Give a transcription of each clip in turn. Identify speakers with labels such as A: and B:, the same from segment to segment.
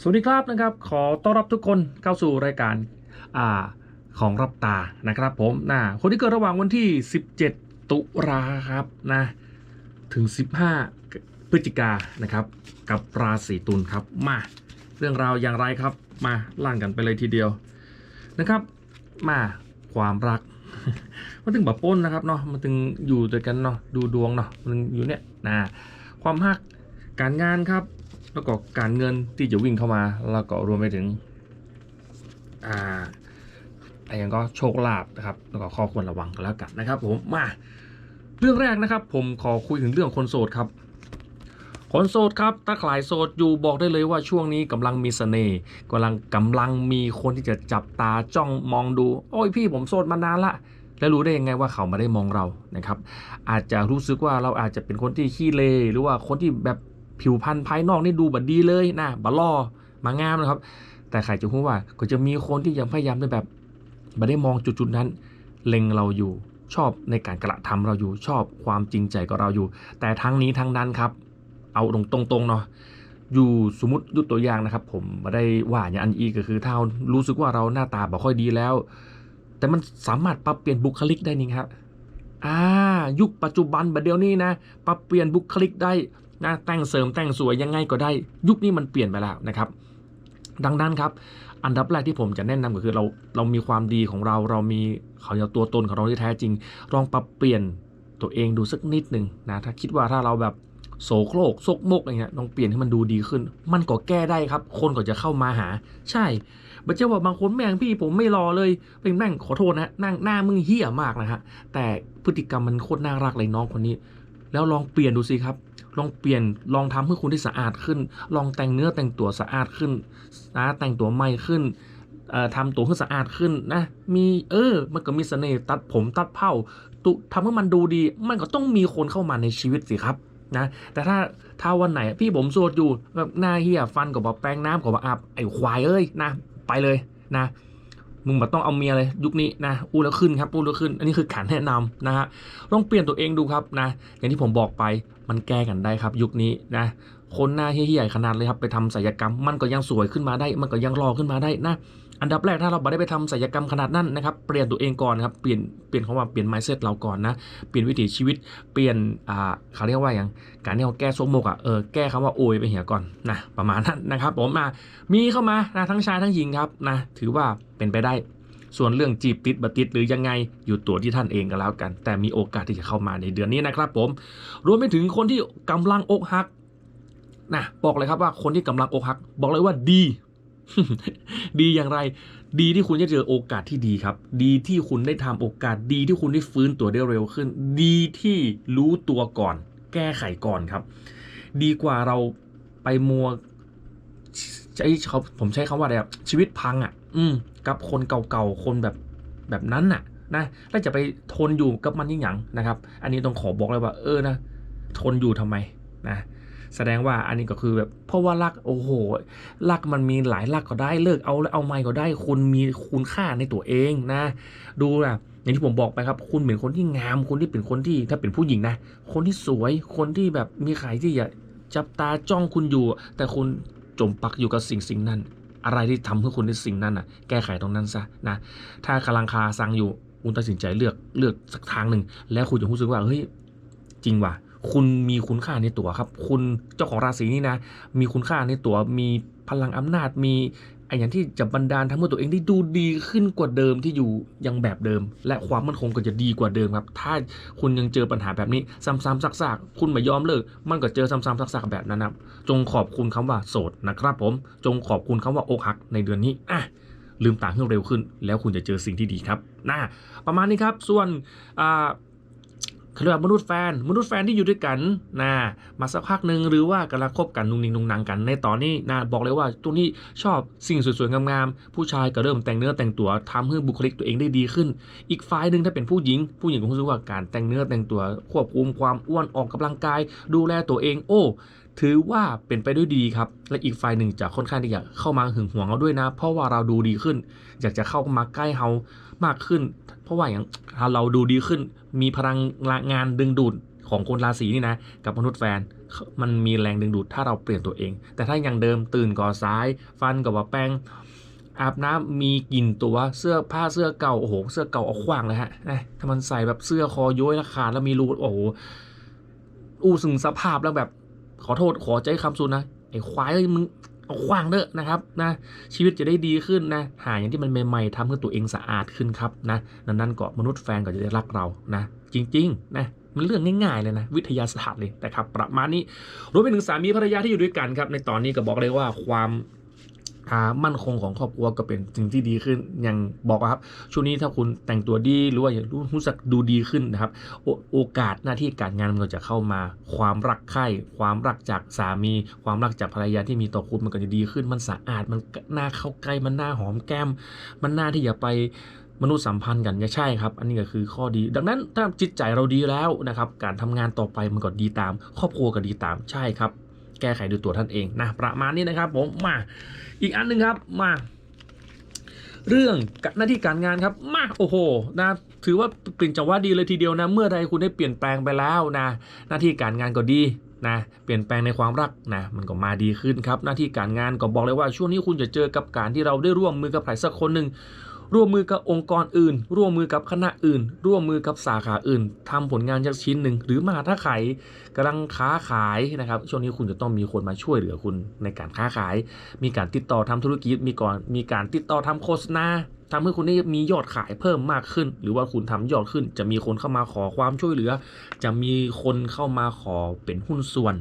A: สวัสดีครับนะครับ ขอต้อนรับทุกคนเข้าสู่รายการอ่าของรับตานะครับผมนะคนที่เกิดระหว่างวันที่ 17 ตุลาครับนะถึง 15 พฤศจิกานะครับกับราศีตุลครับมาเรื่องราวอย่างไรครับมาล่างกันไปเลยทีเดียวนะครับ มาความรักมันถึงแบบป้นนะครับเนาะมันถึงอยู่ด้วยกันเนาะดูดวงเนาะมันอยู่เนี่ยนะความฮักการงานครับ แล้วก็การเงินที่จะวิ่งเข้ามา แล้วก็รวมไปถึงอ่าอะไรย่างก็โชคลาภนะครับ แล้วก็ข้อควรระวังกันแล้วกันนะครับ ผมมาเรื่องแรกนะครับ ผมขอคุยถึงเรื่องคนโสดครับ คนโสดครับถ้าใครโสดอยู่บอกได้เลยว่าช่วงนี้กำลังมีเสน่ห์กำลังกำลังมีคนที่จะจับตาจ้องมองดู โอ้ยพี่ผมโสดมานานละแล้วรู้ได้ยังไงว่าเขาไม่ได้มองเรานะครับ อาจจะรู้สึกว่าเราอาจจะเป็นคนที่ขี้เลหรือว่าคนที่แบบ ผิวพรรณภายนอกนี่ดูบัดดีเลยนะบัล่อมางามนะครับ แต่ใครจะพูดว่าก็จะมีคนที่ยังพยายามได้แบบไม่ได้มองจุดๆนั้น เล็งเราอยู่ชอบในการกระทำเราอยู่ชอบความจริงใจกับเราอยู่ แต่ทั้งนี้ทั้งนั้นครับ เอาตรงๆเนาะอยู่สมมติยกตัวอย่างนะครับ ผมไม่ได้ว่าอย่างอันอีกก็คือถ้ารู้สึกว่าเราหน้าตาบ่ค่อยดีแล้ว แต่มันสามารถปรับเปลี่ยนบุคลิกได้นี่ครับอ่ายุคปัจจุบันแบบเดียวนี้นะปรับเปลี่ยนบุคลิกได้ นะแต่งเสริมแต่งสวยยังไงก็ได้ ยุคนี้มันเปลี่ยนไปแล้วนะครับ ดังนั้นครับ อันดับแรกที่ผมจะแนะนำก็คือเราเรามีความดีของเราเรามีเขาเรียกตัวตนของเราที่แท้จริงลองปรับเปลี่ยนตัวเองดูสักนิดหนึ่งนะถ้าคิดว่าถ้าเราแบบโสโครกซกมกอะไรเงี้ยลองเปลี่ยนให้มันดูดีขึ้น มันก็แก้ได้ครับ คนก็จะเข้ามาหา ใช่บัจเจ้าว่าบางคนแม่งพี่ผมไม่รอเลยเป็นแม่งขอโทษนะนั่งหน้ามึงเหี้ยมากนะฮะแต่พฤติกรรมมันโคตรน่ารักเลยน้องคนนี้ แล้วลองเปลี่ยนดูสิครับ ลองเปลี่ยนลองทำให้คุณได้สะอาดขึ้น ลองแต่งเนื้อแต่งตัวสะอาดขึ้นนะแต่งตัวใหม่ขึ้นเอ่อทำตัวให้สะอาดขึ้นนะ มีเออ มันก็มีเสน่ห์ตัดผมตัดเผ้าตุทำให้มันดูดี มันก็ต้องมีคนเข้ามาในชีวิตสิครับนะ แต่ถ้าถ้าวันไหนพี่ผมโสดอยู่แบบหน้าเหี้ยฟันก็บอกแปรงน้ำก็บอกอาบไอ้ควายเอ้ยนะ ไปเลยนะ มึงแบบต้องเอาเมียเลยยุคนี้นะอู้แล้วขึ้นครับอู้แล้วขึ้น อันนี้คือขันแนะนำนะฮะลองเปลี่ยนตัวเองดูครับนะ อย่างที่ผมบอกไปมันแก้กันได้ครับ ยุคนี้นะคนหน้าเฮี้ยๆขนาดเลยครับไปทำศัลยกรรม มันก็ยังสวยขึ้นมาได้ มันก็ยังรอขึ้นมาได้นะ อันดับแรกถ้าเราไม่ได้ไปทำศัลยกรรมขนาดนั้นนะครับ เปลี่ยนตัวเองก่อนครับ เปลี่ยน เปลี่ยนคำว่าเปลี่ยน mindset เราก่อนนะ เปลี่ยนวิถีชีวิต เปลี่ยน อ่าเขาเรียกว่าอย่าง การที่เราแก้ซกมกอะ เออ แก้คำว่าโอยไปเหียก่อนนะ ประมาณนั้นนะครับผมมามีเข้ามานะทั้งชายทั้งหญิงครับนะ ถือว่าเป็นไปได้ ส่วนเรื่องจีบติดบัติดหรือยังไงอยู่ตัวที่ท่านเองก็แล้วกัน แต่มีโอกาสที่จะเข้ามาในเดือนนี้นะครับ ผม รวมไปถึงคนที่กำลังอกหักนะบอกเลยครับว่าคนที่กำลังอกหัก บอกเลยว่าดี ดีอย่างไร ดีที่คุณจะเจอโอกาสที่ดีครับ ดีที่คุณได้ทำโอกาสดีที่คุณได้ฟื้นตัวได้เร็วขึ้น ดีที่รู้ตัวก่อน แก้ไขก่อนครับ ดีกว่าเราไปมัวใช้เขาผมใช้คำว่าอะไรอะชีวิตพังอะ อืม กับคนเก่าๆคนแบบแบบนั้นน่ะ นะแล้วจะไปทนอยู่กับมันยิ่งหยังนะครับ อันนี้ต้องขอบอกเลยว่า เออนะทนอยู่ทำไมนะ แสดงว่าอันนี้ก็คือแบบเพราะว่ารักโอ้โหรักมันมีหลายรักก็ได้เลิกเอาเอาไม่ก็ได้ คุณมีคุณค่าในตัวเองนะ ดูนะอย่างที่ผมบอกไปครับ คุณเป็นคนที่งามคุณที่เป็นคนที่ถ้าเป็นผู้หญิงนะ คนที่สวยคนที่แบบมีใครที่อยากจับตาจ้องคุณอยู่ แต่คุณจมปักอยู่กับสิ่งสิ่งนั้น อะไรที่ทำให้คุณในสิ่งนั้นน่ะ แก้ไขตรงนั้นซะนะ ถ้ากำลังคาซังอยู่คุณตัดสินใจเลือกเลือกสักทางหนึ่ง แล้วคุณจะรู้สึกว่าเฮ้ยจริงว่ะ คุณมีคุณค่าในตัวครับ คุณเจ้าของราศีนี้นะ มีคุณค่าในตัว มีพลังอำนาจ มีไอ้อย่างที่จะบันดาลทำให้ตัวเองได้ดูดีขึ้นกว่าเดิมที่อยู่ยังแบบเดิม และความมั่นคงก็จะดีกว่าเดิมครับ ถ้าคุณยังเจอปัญหาแบบนี้ ซ้ำๆซากๆ คุณไม่ยอมเลิก มันก็เจอซ้ำๆซากๆแบบนั้นนะครับ จงขอบคุณคำว่าโสดนะครับผม จงขอบคุณคำว่าอกหักในเดือนนี้อะลืมตาให้เร็วขึ้น แล้วคุณจะเจอสิ่งที่ดีครับน่าประมาณนี้ครับ ส่วนอ่า เขาเรียกว่ามนุษย์แฟน มนุษย์แฟนที่อยู่ด้วยกันนะมาสักพักหนึ่งหรือว่ากำลังคบกันนุ่งนิ่งนุ่งนางกัน ในตอนนี้นะบอกเลยว่าตัวนี้ชอบสิ่งสวยๆงามๆผู้ชายก็เริ่มแต่งเนื้อแต่งตัวทำให้บุคลิกตัวเองได้ดีขึ้น อีกฝ่ายหนึ่งถ้าเป็นผู้หญิง ผู้หญิงก็รู้สึกว่าการแต่งเนื้อแต่งตัว ควบคุมความอ้วนออกกำลังกาย ดูแลตัวเองโอ้ถือว่าเป็นไปด้วยดีครับ และอีกฝ่ายหนึ่งจะค่อนข้างที่จะเข้ามาหึงหวงเราด้วยนะ เพราะว่าเราดูดีขึ้น อยากจะเข้ามาใกล้เรามากขึ้น ราะว่าอย่างถ้าเราดูดีขึ้น มีพลังงานดึงดูดของคนราศีนี่นะ กับมนุษย์แฟน มันมีแรงดึงดูดถ้าเราเปลี่ยนตัวเอง แต่ถ้ายังเดิมตื่นก่อซ้าย ฟันกับว่าแป้งอาบน้ำมีกลิ่นตัวเสื้อผ้าเสื้อเก่าโอ้โหเสื้อเก่าเอาขว้างเลยฮะนะถ้ามันใส่แบบเสื้อคอย้อยแล้วขาดแล้วมีรูโอ้โหอู้สึงสภาพแล้วแบบ ขอโทษขอใจคำสุดนะไอ้ควายมึง เอาขว้างเด้อะนะครับนะชีวิตจะได้ดีขึ้นนะหาอย่างที่มันใหม่ๆทำให้ตัวเองสะอาดขึ้นครับนะนั้นนั่นก็มนุษย์แฟนก็จะได้รักเรานะจริงๆนะมันเรื่องง่ายๆเลยนะวิทยาศาสตร์เลยนะครับประมาณนี้รวมไปถึงสามีภรรยาที่อยู่ด้วยกันครับในตอนนี้ก็บอกเลยว่าความ อ่ามั่นคงของครอบครัวก็เป็นสิ่งที่ดีขึ้น อย่างบอกว่าครับ ช่วงนี้ถ้าคุณแต่งตัวดีหรือว่ารู้รู้สึกดูดีขึ้นนะครับโอโอกาสหน้าที่การงานมันก็จะเข้ามา ความรักใคร่ความรักจากสามี ความรักจากภรรยาที่มีต่อคุณมันก็จะดีขึ้น มันสะอาดมันน่าเข้าใกล้มันน่าหอมแก้ม มันน่าที่จะไปมนุษย์สัมพันธ์กันใช่ครับ อันนี้ก็คือข้อดี ดังนั้นถ้าจิตใจเราดีแล้วนะครับ การทำงานต่อไปมันก็ดีตาม ครอบครัวก็ดีตามใช่ครับ แก้ไขด้วยตัวท่านเองนะประมาณนี้นะครับผมมาอีกอันหนึ่งครับมา เรื่องหน้าที่การงานครับมาโอ้โหนะถือว่าเปลี่ยนจังหวะดีเลยทีเดียวนะ เมื่อใดคุณได้เปลี่ยนแปลงไปแล้วนะหน้าที่การงานก็ดีนะเปลี่ยนแปลงในความรักนะมันก็มาดีขึ้นครับ หน้าที่การงานก็บอกเลยว่าช่วงนี้คุณจะเจอกับการที่เราได้ร่วมมือกับใครสักคนหนึ่ง ร่วมมือกับองค์กรอื่น ร่วมมือกับคณะอื่น ร่วมมือกับสาขาอื่นทำผลงานจากชิ้นหนึ่งหรือมาถ้าใครกำลังค้าขายนะครับช่วงนี้คุณจะต้องมีคนมาช่วยเหลือคุณในการค้าขาย มีการติดต่อทำธุรกิจมีก่อนมีการติดต่อทำโฆษณาทำให้คุณได้มียอดขายเพิ่มมากขึ้น หรือว่าคุณทำยอดขึ้น จะมีคนเข้ามาขอความช่วยเหลือ จะมีคนเข้ามาขอเป็นหุ้นส่วน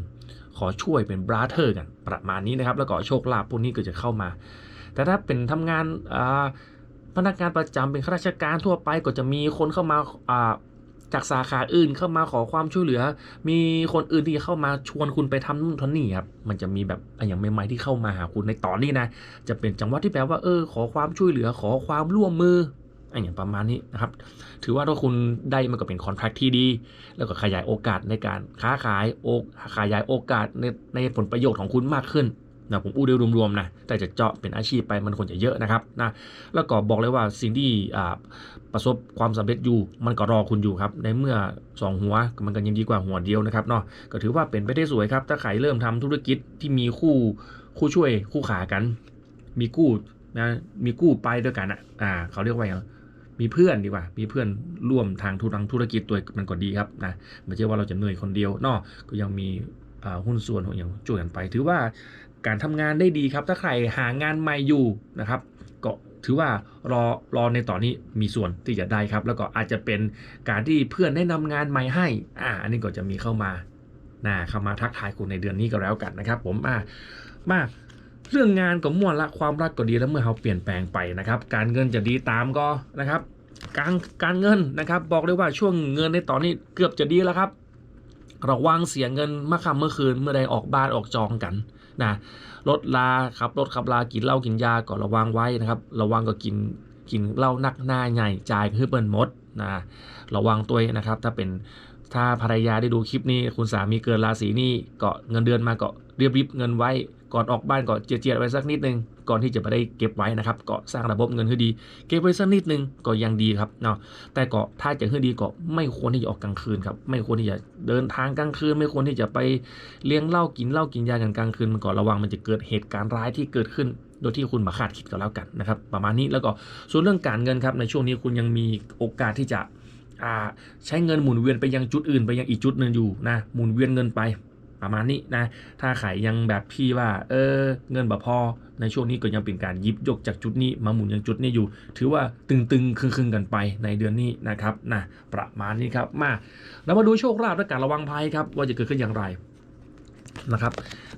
A: ขอช่วยเป็นบราเธอร์กันประมาณนี้นะครับ แล้วก็โชคลาภพวกนี้ก็จะเข้ามา แต่ถ้าเป็นทำงานอ่า พนักงานประจำเป็นข้าราชการทั่วไปก็จะมีคนเข้ามาอ่าจากสาขาอื่นเข้ามาขอความช่วยเหลือ มีคนอื่นที่เข้ามาชวนคุณไปทำนู่นทำนี่ครับ มันจะมีแบบอะอย่างใหม่ๆที่เข้ามาหาคุณในตอนนี้นะ จะเป็นจังหวะที่แปลว่าเออ ขอความช่วยเหลือ ขอความร่วมมืออะอย่างประมาณนี้นะครับ ถือว่าถ้าคุณได้มันก็เป็นคอนแทคที่ดี แล้วก็ขยายโอกาสในการค้าขายโอขยายโอกาสในในผลประโยชน์ของคุณมากขึ้น นะผมอู้โดยรวมๆนะแต่จะเจาะเป็นอาชีพไปมันควรจะเยอะนะครับนะแล้วก็บอกเลยว่าสิ่งที่ประสบความสำเร็จอยู่ มันก็รอคุณอยู่ครับ ในเมื่อสองหัวมันก็ยังดีกว่าหัวเดียวนะครับเนาะก็ถือว่าเป็นไปได้สวยครับ ถ้าใครเริ่มทำธุรกิจที่มีคู่คู่ช่วยคู่ขากัน มีกู้นะมีกู้ไปด้วยกันอะอ่าเขาเรียกว่าอย่างมีเพื่อนดีกว่า มีเพื่อนร่วมทางธุรธุรกิจตัวมันก็ดีครับนะไม่ใช่ว่าเราจะเหนื่อยคนเดียวเนาะก็ยังมีหุ้นส่วนองอย่างช่วยกันไป ถือว่า การทำงานได้ดีครับ ถ้าใครหางานใหม่อยู่นะครับ ก็ถือว่ารอรอในตอนนี้มีส่วนที่จะได้ครับ แล้วก็อาจจะเป็นการที่เพื่อนได้นำงานใหม่ให้อ่าอันนี้ก็จะมีเข้ามานะเข้ามาทักทายคุณในเดือนนี้ก็แล้วกันนะครับ ผมอ่ามาเรื่องงานก็ม่วนละความรักก็ดีแล้วเมื่อเขาเปลี่ยนแปลงไปนะครับ การเงินจะดีตามก็นะครับการการเงินนะครับ บอกเลยว่าช่วงเงินในตอนนี้เกือบจะดีแล้วครับระวังเสียเงินเมื่อค่ำเมื่อคืนเมื่อใดออกบ้านออกจองกัน นะรถลาครับรถขับลากินเหล้ากินยาก็ระวังไว้นะครับ ระวังก็กินกินเหล้านักหน้าใหญ่จ่ายคือเปิ้นมดนะระวังตัวนะครับ ถ้าเป็นถ้าภรรยาได้ดูคลิปนี้ คุณสามีเกินราศีนี่ก็เงินเดือนมาก็เรียบริบเงินไว้ ก่อนออกบ้านก็เจียดๆไว้สักนิดนึง ก่อนที่จะไปได้เก็บไว้นะครับก็สร้างระบบเงินให้ดี เก็บไว้สักนิดนึงก็ยังดีครับเนาะแต่ก็ถ้าจะให้ดีก็ไม่ควรที่จะออกกลางคืนครับไม่ควรที่จะเดินทางกลางคืน ไม่ควรที่จะไปเลี้ยงเหล้ากินเหล้ากินยากันกลางคืนมันก็ระวังมันจะเกิดเหตุการณ์ร้ายที่เกิดขึ้นโดยที่คุณมาคาดคิดก็แล้วกันนะครับ ประมาณนี้แล้วก็ส่วนเรื่องการเงินครับในช่วงนี้คุณยังมีโอกาสที่จะใช้เงินหมุนเวียนไปยังจุดอื่นไปยังอีกจุดหนึ่งอยู่นะหมุนเวียนเงินไป ประมาณนี้นะ ถ้าขายยังแบบพี่ว่า เออ เงินบ่พอ ในช่วงนี้ก็ยังเป็นการยิบยกจากจุดนี้มาหมุนยังจุดนี้อยู่ ถือว่าตึงๆคึ่งๆกันไปในเดือนนี้นะครับนะประมาณนี้ครับมาเรามาดูโชคลาภและการระวังภัยครับว่าจะเกิดขึ้นอย่างไรนะครับ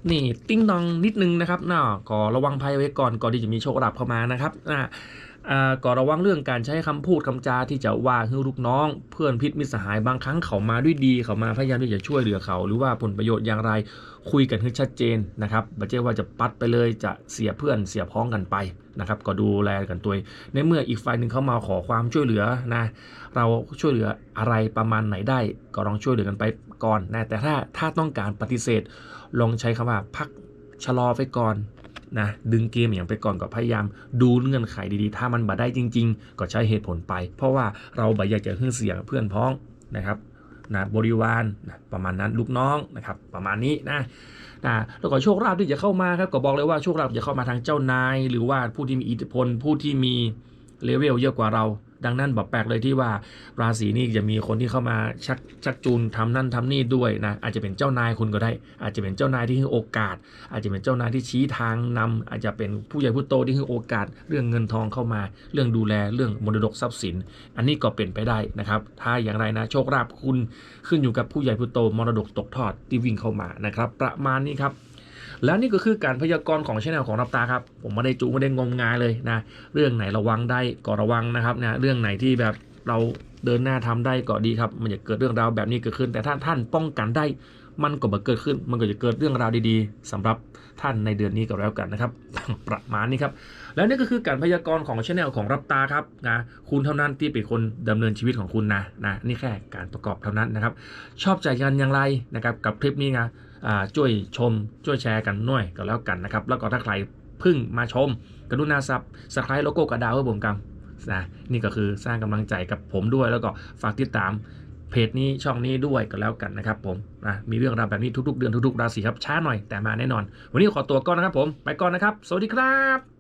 A: นี่ติ้งนองนิดนึงนะครับน่าก็ระวังภัยไว้ก่อนก่อนที่จะมีโชคลาภเข้ามานะครับนะอ่า ก็ระวังเรื่องการใช้คำพูดคำจาที่จะว่าให้ลูกน้อง เพื่อนพิษมิตรสหายบางครั้งเขามาด้วยดีเขามาพยายามที่จะช่วยเหลือเขา หรือว่าผลประโยชน์อย่างไรคุยกันให้ชัดเจนนะครับไม่ใช่ว่าจะปัดไปเลยจะเสียเพื่อนเสียพ้องกันไปนะครับก็ดูแลกันตัวในเมื่ออีกฝ่ายหนึ่งเขามาขอความช่วยเหลือนะเราช่วยเหลืออะไรประมาณไหนได้ ก็ลองช่วยเหลือกันไปก่อนนะแต่ถ้าถ้าต้องการปฏิเสธ ลองใช้คำว่าพักชะลอไปก่อน นะดึงเกมอย่างไปก่อนก็พยายามดูเงื่อนไขดีๆ ถ้ามันบ่ได้จริง ๆ ก็ใช้เหตุผลไป เพราะว่าเราบ่อยากจะขึ้นเสียงเพื่อนพ้องนะครับนะบริวารนะประมาณนั้นลูกน้องนะครับประมาณนี้นะนะแล้วก็โชคลาภที่จะเข้ามาครับก็บอกเลยว่าโชคลาภจะเข้ามาทางเจ้านาย หรือว่าผู้ที่มีอิทธิพลผู้ที่มีเลเวลเยอะกว่าเรา ดังนั้นบอกแปลกเลยที่ว่าราศีนี้จะมีคนที่เข้ามาชักชักจูนทำนั่นทำนี่ด้วยนะอาจจะเป็นเจ้านายคุณก็ได้ อาจจะเป็นเจ้านายที่ให้โอกาส อาจจะเป็นเจ้านายที่ชี้ทางนำอาจจะเป็นผู้ใหญ่ผู้โตที่ให้โอกาส เรื่องเงินทองเข้ามา เรื่องดูแลเรื่องมรดกทรัพย์สิน อันนี้ก็เป็นไปได้นะครับ ถ้าอย่างไรนะโชคลาภคุณขึ้นอยู่กับผู้ใหญ่ผู้โตมรดกตกทอดที่วิ่งเข้ามานะครับ ประมาณนี้ครับ แล้วนี่ก็คือการพยากรณ์ของช่องของรับตาครับ ผมไม่ได้จูไม่ได้งมงายเลยนะ เรื่องไหนระวังได้ก็ระวังนะครับนะเรื่องไหนที่แบบเราเดินหน้าทำได้ก็ดีครับ มันจะเกิดเรื่องราวแบบนี้เกิดขึ้น แต่ถ้าท่านป้องกันได้ มันก็มาเกิดขึ้น มันก็จะเกิดเรื่องราวดีๆสำหรับท่านในเดือนนี้ก็แล้วกันนะครับ ประมาณนี้ครับ แล้วนี่ก็คือการพยากรณ์ของช anel ของรับตาครับนะคุณเท่านั้นที่เป็นคนดำเนินชีวิตของคุณนะนะนี่แค่การประกอบเท่านั้นนะครับ ชอบใจกันอย่างไรนะครับกับคลิปนี้นะ ช่วยชมช่วยแชร์กันหน่อยก็แล้วกันนะครับ แล้วก็ถ้าใครเพิ่งมาชม กรุณาซับสไครต์โลโก้กระดาวให้ผมกำนะนี่ก็คือสร้างกำลังใจกับผมด้วย แล้วก็ฝากติดตามเพจนี้ช่องนี้ด้วยก็แล้วกันนะครับผมนะมีเรื่องราวแบบนี้ทุกๆ เดือนทุกๆ ราศีครับช้าหน่อยแต่มาแน่นอน วันนี้ขอตัวก่อนนะครับผม ไปก่อนนะครับ สวัสดีครับ